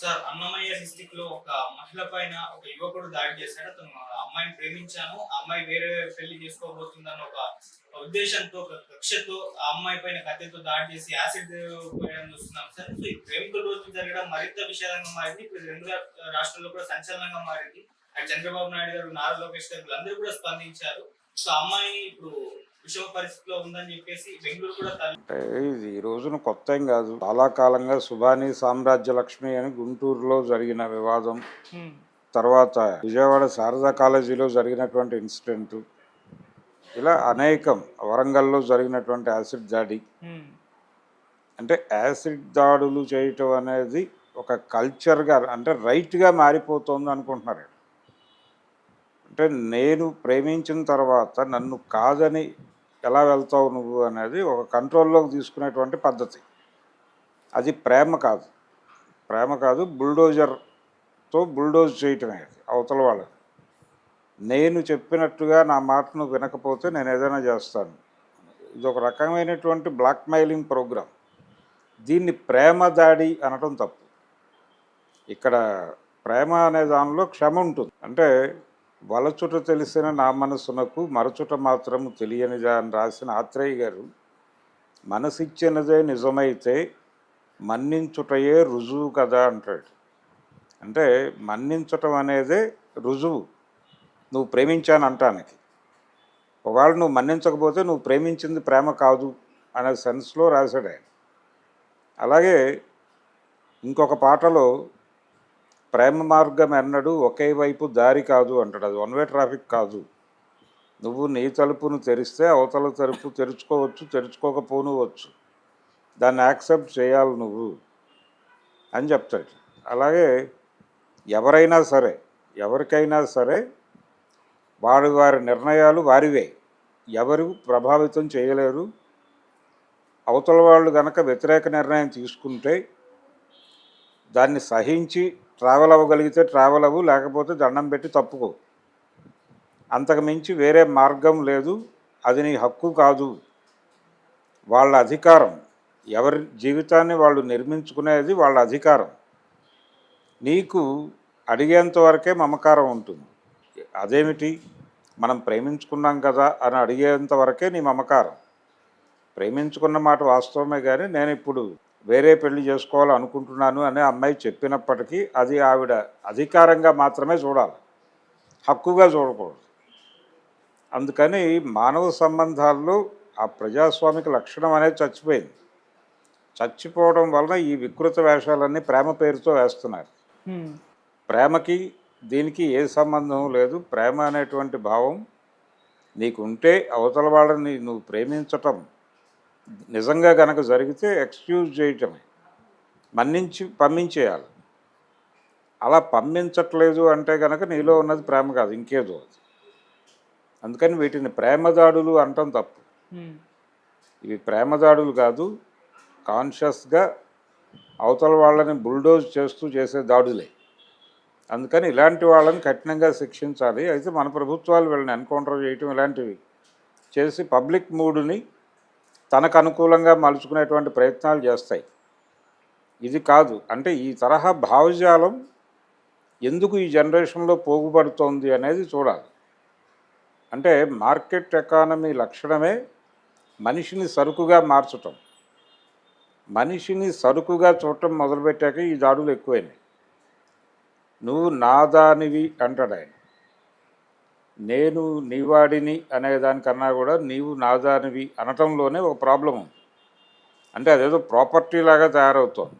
Sir Annamayya డిస్టిక్లో ఒక మహిళ పైన ఒక యువకుడు దాడి చేశాడు. అతను అమ్మాయిని ప్రేమించాను. అమ్మాయి వేరే పెళ్ళి చేసుకోబోతుందన్న ఒక ఉద్దేశంతో ఒక కక్షతో ఆ అమ్మాయి పైన కత్తితో దాడి చేసి యాసిడ్ పోయడం చూస్తున్నాం సార్. సో ఈ ప్రేమికుల రోజు జరగడం మరింత విషాదంగా మారింది. ఇప్పుడు రెండు రాష్ట్రాల్లో కూడా సంచలనంగా మారింది. అండ్ చంద్రబాబు నాయుడు గారు నారా లోకేష్ గారు అందరూ కూడా స్పందించారు. సో అమ్మాయి ఇప్పుడు విషమ పరిస్థితిలో ఉందని చెప్పేసి బెంగళూరు కూడా తల్లి అంటే ఇది ఈ రోజున కొత్త ఏం కాదు. చాలా కాలంగా సుభాని సామ్రాజ్య లక్ష్మి అని గుంటూరులో జరిగిన వివాదం. తర్వాత విజయవాడ శారదా కాలేజీలో జరిగినటువంటి ఇన్సిడెంట్. ఇలా అనేకం వరంగల్లో జరిగినటువంటి యాసిడ్ దాడి. అంటే యాసిడ్ దాడులు చేయటం అనేది ఒక కల్చర్గా అంటే రైట్గా మారిపోతుంది అనుకుంటున్నారు అంటే నేను ప్రేమించిన తర్వాత నన్ను కాదని ఎలా వెళ్తావు నువ్వు అనేది ఒక కంట్రోల్లోకి తీసుకునేటువంటి పద్ధతి. అది ప్రేమ కాదు. ప్రేమ కాదు బుల్డోజర్తో బుల్డోజ్ చేయటమే అది అవతల వాళ్ళని నేను చెప్పినట్టుగా నా మాటను వినకపోతే నేను ఏదైనా చేస్తాను. ఇది ఒక రకమైనటువంటి బ్లాక్మెయిలింగ్ ప్రోగ్రామ్ దీన్ని ప్రేమ దాడి అనటం తప్పు. ఇక్కడ ప్రేమ అనే దానిలో క్షమ ఉంటుంది. అంటే వలచుట తెలిసిన నా మనసునకు మరచుట మాత్రము తెలియనిదా అని రాసిన ఆత్రేయ గారు మనసిచ్చినదే నిజమైతే మన్నించుటయే రుజువు కదా అంటాడు. అంటే మన్నించటం అనేదే రుజువు. నువ్వు ప్రేమించాను అంటానికి. ఒకవేళ నువ్వు మన్నించకపోతే నువ్వు ప్రేమించింది ప్రేమ కాదు అనే సెన్స్లో రాశాడు ఆయన. అలాగే ఇంకొక పాటలో ప్రేమ మార్గం ఎన్నడూ ఒకే వైపు దారి కాదు అంటాడు. అది వన్ వే ట్రాఫిక్ కాదు. నువ్వు నీ తలుపును తెరిస్తే అవతల తలుపు తెరుచుకోవచ్చు తెరుచుకోకపోనువచ్చు. దాన్ని యాక్సెప్ట్ చేయాలి నువ్వు అని చెప్తాడు. అలాగే ఎవరైనా సరే ఎవరికైనా సరే వారి వారి నిర్ణయాలు వారివే. ఎవరు ప్రభావితం చేయలేరు. అవతల వాళ్ళు కనుక వ్యతిరేక నిర్ణయం తీసుకుంటే దాన్ని సహించి ట్రావెల్ అవ్వగలిగితే ట్రావెల్ అవ్వు లేకపోతే దండం పెట్టి తప్పుకో. అంతకు మించి వేరే మార్గం లేదు అది నీ హక్కు కాదు. వాళ్ళ అధికారం ఎవరి జీవితాన్ని వాళ్ళు నిర్మించుకునేది వాళ్ళ అధికారం. నీకు అడిగేంత వరకే మమకారం ఉంటుంది. అదేమిటి? మనం ప్రేమించుకున్నాం కదా అని అడిగేంత వరకే నీ మమకారం. ప్రేమించుకున్న మాట వాస్తవమే కానీ నేను ఇప్పుడు వేరే పెళ్ళి చేసుకోవాలి అనుకుంటున్నాను అనే అమ్మాయి చెప్పినప్పటికీ అది ఆవిడ అధికారంగా మాత్రమే చూడాలి. హక్కుగా చూడకూడదు. అందుకని మానవ సంబంధాల్లో ఆ ప్రజాస్వామిక లక్షణం అనేది చచ్చిపోయింది. చచ్చిపోవడం వలన ఈ వికృత వేషాలన్నీ ప్రేమ పేరుతో వేస్తున్నారు. ప్రేమకి దీనికి ఏ సంబంధం లేదు. ప్రేమ అనేటువంటి భావం నీకుంటే అవతల వాళ్ళని నువ్వు ప్రేమించటం నిజంగా గనక జరిగితే ఎక్స్క్యూజ్ చేయటమే. మన్నించి పంపించేయాలి. అలా పంపించట్లేదు అంటే కనుక నీలో ఉన్నది ప్రేమ కాదు ఇంకేదో అది. అందుకని వీటిని ప్రేమదాడులు అంటాం తప్పు. ఇవి ప్రేమదాడులు కాదు కాన్షియస్గా అవతల వాళ్ళని బుల్డోజ్ చేస్తూ చేసే దాడులే. అందుకని ఇలాంటి వాళ్ళని కఠినంగా శిక్షించాలి. అయితే మన ప్రభుత్వాలు వీళ్ళని ఎన్కౌంటర్ చేయటం ఇలాంటివి చేసి పబ్లిక్ మూడుని తనకు అనుకూలంగా మలుచుకునేటువంటి ప్రయత్నాలు చేస్తాయి. ఇది కాదు. అంటే ఈ తరహా భావజాలం ఎందుకు ఈ జనరేషన్లో పోగుపడుతోంది అనేది చూడాలి. అంటే మార్కెట్ ఎకానమీ లక్షణమే మనిషిని సరుకుగా మార్చటం. మనిషిని సరుకుగా చూడటం మొదలుపెట్టాక ఈ దాడులు ఎక్కువైనాయి. నువ్వు నాదానివి అంటాడు ఆయన. నేను నీవాడిని అనే దానికన్నా కూడా నీవు నాదానివి అనటంలోనే ఒక ప్రాబ్లం ఉంది. అంటే అదేదో ప్రాపర్టీ లాగా తయారవుతోంది.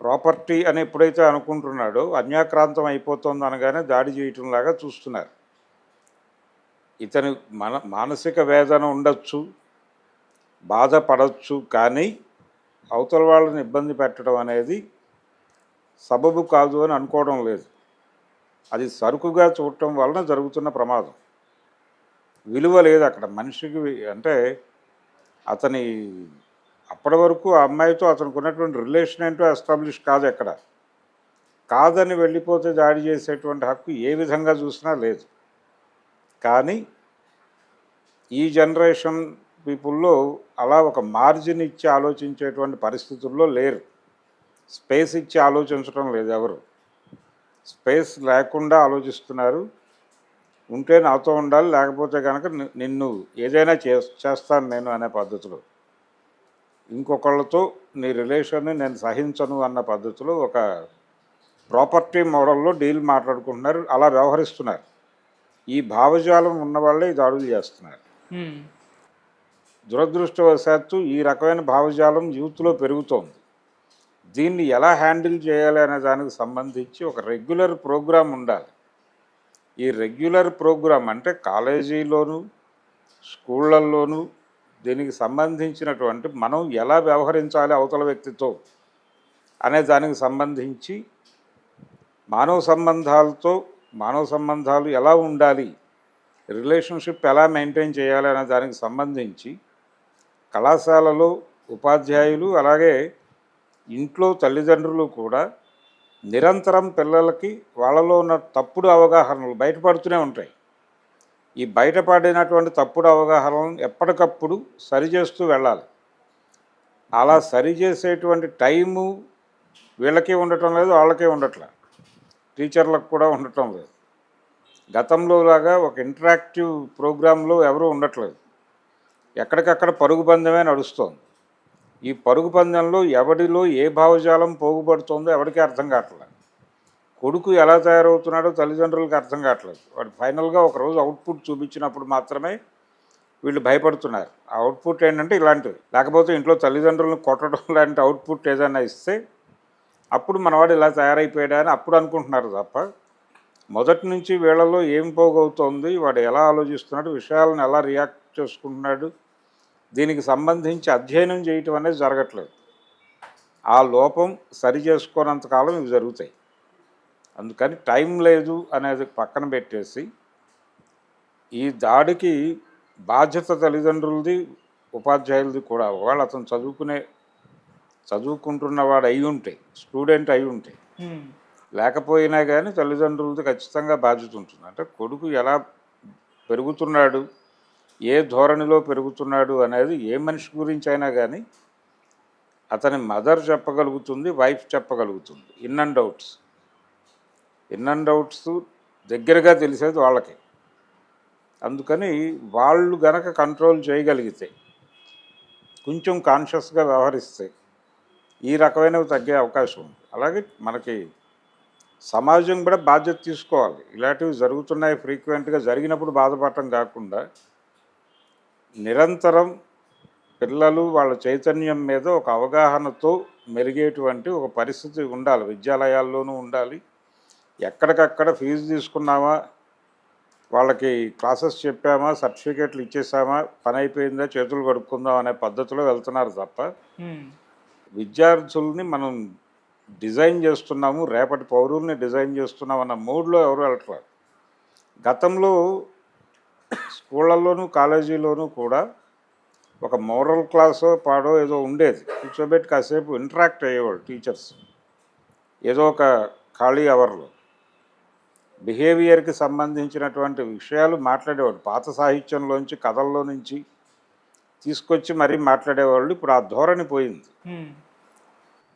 ప్రాపర్టీ అని ఎప్పుడైతే అనుకుంటున్నాడో అన్యాక్రాంతం అయిపోతుంది అనగానే దాడి చేయటం లాగా చూస్తున్నారు. ఇతని మన మానసిక వేదన ఉండొచ్చు బాధపడవచ్చు కానీ అవతల వాళ్ళని ఇబ్బంది పెట్టడం అనేది సబబు కాదు అని అనుకోవడం లేదు. అది సరుకుగా చూడటం వలన జరుగుతున్న ప్రమాదం. విలువ లేదు అక్కడ. మనిషికి అంటే అతని అప్పటి వరకు ఆ అమ్మాయితో అతనికి ఉన్నటువంటి రిలేషన్ ఏంటో ఎస్టాబ్లిష్ కాదు ఎక్కడ. కాదని వెళ్ళిపోతే దాడి చేసేటువంటి హక్కు ఏ విధంగా చూసినా లేదు. కానీ ఈ జనరేషన్ పీపుల్లో అలా ఒక మార్జిన్ ఇచ్చి ఆలోచించేటువంటి పరిస్థితుల్లో లేరు. స్పేస్ ఇచ్చి ఆలోచించడం లేదు ఎవరు. స్పేస్ లేకుండా ఆలోచిస్తున్నారు. ఉంటే నాతో ఉండాలి లేకపోతే కనుక నిన్ను ఏదైనా చే చేస్తాను నేను అనే పద్ధతిలో. ఇంకొకళ్ళతో నీ రిలేషన్ని నేను సహించను అన్న పద్ధతిలో ఒక ప్రాపర్టీ మోడల్లో డీల్ మాట్లాడుకుంటున్నారు అలా వ్యవహరిస్తున్నారు. ఈ భావజాలం ఉన్న వాళ్ళే ఈ దాడులు చేస్తున్నారు. దురదృష్టవశాత్తు ఈ రకమైన భావజాలం యూత్లో పెరుగుతోంది. దీన్ని ఎలా హ్యాండిల్ చేయాలి అనే దానికి సంబంధించి ఒక రెగ్యులర్ ప్రోగ్రాం ఉండాలి. ఈ రెగ్యులర్ ప్రోగ్రాం అంటే కాలేజీలోను స్కూళ్ళల్లోనూ దీనికి సంబంధించినటువంటి మనం ఎలా వ్యవహరించాలి అవతల వ్యక్తితో అనే దానికి సంబంధించి మానవ సంబంధాలతో మానవ సంబంధాలు ఎలా ఉండాలి రిలేషన్షిప్ ఎలా మెయింటైన్ చేయాలి అనే దానికి సంబంధించి కళాశాలలో ఉపాధ్యాయులు అలాగే ఇంట్లో తల్లిదండ్రులు కూడా నిరంతరం పిల్లలకి వాళ్ళలో ఉన్న తప్పుడు అవగాహనలు బయటపడుతూనే ఉంటాయి. ఈ బయటపడినటువంటి తప్పుడు అవగాహనలను ఎప్పటికప్పుడు సరిచేస్తూ వెళ్ళాలి. అలా సరిచేసేటువంటి టైము వీళ్ళకి ఉండటం లేదు వాళ్ళకే ఉండట్లే. టీచర్లకు కూడా ఉండటం లేదు. గతంలో లాగా ఒక ఇంటరాక్టివ్ ప్రోగ్రాంలో ఎవరూ ఉండట్లేదు. ఎక్కడికక్కడ పరుగు పందెమే నడుస్తోంది. ఈ పరుగు పందెంలో ఎవడిలో ఏ భావజాలం పోగుపడుతుందో ఎవరికీ అర్థం కావట్లేదు. కొడుకు ఎలా తయారవుతున్నాడో తల్లిదండ్రులకు అర్థం కావట్లేదు. వాడు ఫైనల్గా ఒక రోజు అవుట్పుట్ చూపించినప్పుడు మాత్రమే వీళ్ళు భయపడుతున్నారు. ఆ అవుట్పుట్ ఏంటంటే ఇలాంటివి లేకపోతే ఇంట్లో తల్లిదండ్రులను కొట్టడం లాంటి అవుట్పుట్ ఏదైనా ఇస్తే అప్పుడు మనవాడు ఇలా తయారైపోయాడా అని అప్పుడు అనుకుంటున్నారు తప్ప మొదటి నుంచి వీళ్ళలో ఏం పోగవుతోంది వాడు ఎలా ఆలోచిస్తున్నాడు విషయాలను ఎలా రియాక్ట్ చేసుకుంటున్నాడు దీనికి సంబంధించి అధ్యయనం చేయటం అనేది జరగట్లేదు. ఆ లోపం సరి చేసుకోనంతకాలం ఇవి జరుగుతాయి. అందుకని టైం లేదు అనేది పక్కన పెట్టేసి ఈ దాడికి బాధ్యత తల్లిదండ్రులది ఉపాధ్యాయులది కూడా. ఒకవేళ అతను చదువుకునే చదువుకుంటున్నవాడు అయి ఉంటే స్టూడెంట్ అయి ఉంటే. లేకపోయినా కానీ తల్లిదండ్రులది ఖచ్చితంగా బాధ్యత ఉంటుంది. అంటే కొడుకు ఎలా పెరుగుతున్నాడు ఏ ధోరణిలో పెరుగుతున్నాడు అనేది ఏ మనిషి గురించి అయినా కానీ అతని మదర్ చెప్పగలుగుతుంది wife చెప్పగలుగుతుంది. In and outs. In and outs దగ్గరగా తెలిసేది వాళ్ళకి. అందుకని వాళ్ళు గనక కంట్రోల్ చేయగలిగితే కొంచెం కాన్షియస్గా వ్యవహరిస్తే ఈ రకమైనవి తగ్గే అవకాశం ఉంది. అలాగే మనకి సమాజం కూడా బాధ్యత తీసుకోవాలి. ఇలాంటివి జరుగుతున్నాయి ఫ్రీక్వెంట్గా జరిగినప్పుడు బాధపడటం కాకుండా నిరంతరం పిల్లలు వాళ్ళ చైతన్యం మీద ఒక అవగాహనతో మెరిగేటువంటి ఒక పరిస్థితి ఉండాలి. విద్యాలయాల్లోనూ ఉండాలి. ఎక్కడికక్కడ ఫీజు తీసుకున్నామా? వాళ్ళకి క్లాసెస్ చెప్పామా? సర్టిఫికేట్లు ఇచ్చేసామా? పని అయిపోయిందా? చేతులు కడుక్కుందాం అనే పద్ధతిలో వెళ్తున్నారు తప్ప. విద్యార్థుల్ని మనం డిజైన్ చేస్తున్నాము. రేపటి పౌరుల్ని డిజైన్ చేస్తున్నాం అన్న మూడ్లో ఎవరు వెళ్ళట్లేదు. గతంలో స్కూళ్ళల్లోనూ కాలేజీలోనూ కూడా ఒక మోరల్ క్లాసో పాడో ఏదో ఉండేది. కూర్చోబెట్టి కాసేపు ఇంటరాక్ట్ అయ్యేవాళ్ళు టీచర్స్. ఏదో ఒక ఖాళీ అవర్లో. బిహేవియర్కి సంబంధించినటువంటి విషయాలు మాట్లాడేవాడు పాత సాహిత్యంలోంచి కథల్లో నుంచి తీసుకొచ్చి మరీ మాట్లాడేవాళ్ళు. ఇప్పుడు ఆ ధోరణి పోయింది.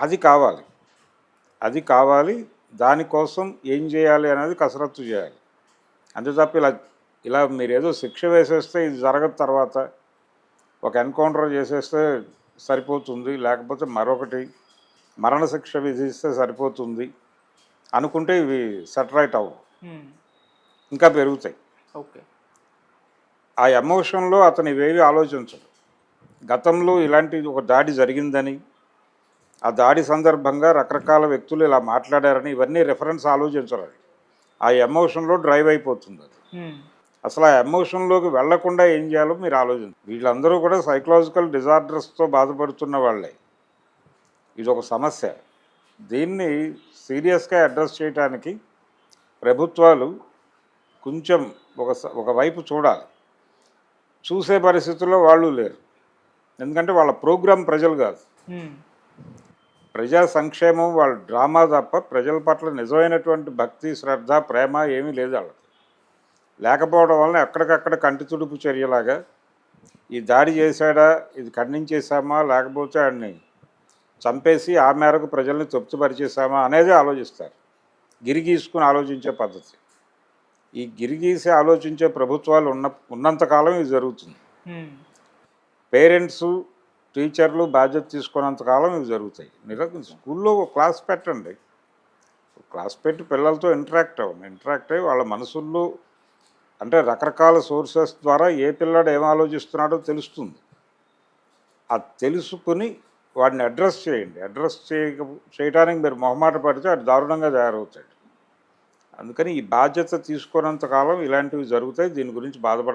అది కావాలి. అది కావాలి. దానికోసం ఏం చేయాలి అనేది కసరత్తు చేయాలి. అంతే తప్ప ఇలా ఇలా మీరు ఏదో శిక్ష వేసేస్తే ఇది జరగదు తర్వాత. ఒక ఎన్కౌంటర్ చేసేస్తే సరిపోతుంది లేకపోతే మరొకటి మరణశిక్ష విధిస్తే సరిపోతుంది అనుకుంటే ఇవి సెటరైట్ అవ్వవు. ఇంకా పెరుగుతాయి. ఓకే. ఆ ఎమోషన్లో అతను ఇవేవి ఆలోచించడు. గతంలో ఇలాంటి ఒక దాడి జరిగిందని ఆ దాడి సందర్భంగా రకరకాల వ్యక్తులు ఇలా మాట్లాడారని ఇవన్నీ రెఫరెన్స్ ఆలోచించరు ఆ ఎమోషన్లో డ్రైవ్ అయిపోతుంది అది. అసలు ఆ ఎమోషన్లోకి వెళ్ళకుండా ఏం చేయాలో మీరు ఆలోచించండి. వీళ్ళందరూ కూడా సైకలాజికల్ డిజార్డర్స్తో బాధపడుతున్న వాళ్ళే. ఇది ఒక సమస్య. దీన్ని సీరియస్గా అడ్రస్ చేయడానికి ప్రభుత్వాలు కొంచెం ఒక స- ఒక వైపు చూడాలి. చూసే పరిస్థితుల్లో వాళ్ళు లేరు. ఎందుకంటే వాళ్ళ ప్రోగ్రాం ప్రజలు కాదు. ప్రజా సంక్షేమం వాళ్ళ డ్రామా తప్ప ప్రజల పట్ల నిజమైనటువంటి భక్తి శ్రద్ధ ప్రేమ ఏమీ లేదు వాళ్ళకి. లేకపోవడం వలన ఎక్కడికక్కడ కంటి తుడుపు చర్యలాగా ఈ దాడి చేశాడా ఇది ఖండించేశామా లేకపోతే ఆడిని చంపేసి ఆ మేరకు ప్రజల్ని తృప్తిపరిచేశామా అనేది ఆలోచిస్తారు. గిరిగీసుకుని ఆలోచించే పద్ధతి. ఈ గిరిగీసి ఆలోచించే ప్రభుత్వాలు ఉన్న ఉన్నంతకాలం ఇది జరుగుతుంది. పేరెంట్స్ టీచర్లు బాధ్యత తీసుకున్నంతకాలం ఇవి జరుగుతాయి. నిజంగా స్కూల్లో ఒక క్లాస్ పెట్టండి. క్లాస్ పెట్టి పిల్లలతో ఇంటరాక్ట్ అవ్వండి. ఇంటరాక్ట్ అయ్యి వాళ్ళ మనసుల్లో అంటే రకరకాల సోర్సెస్ ద్వారా ఏ పిల్లాడు ఏం ఆలోచిస్తున్నాడో తెలుస్తుంది. అది తెలుసుకుని వాడిని అడ్రస్ చేయండి. అడ్రస్ చేయక చేయడానికి మీరు మొహమాట పడితే అది దారుణంగా తయారవుతాడు. అందుకని ఈ బాధ్యత తీసుకున్నంత కాలం ఇలాంటివి జరుగుతాయి. దీని గురించి బాధపడాలి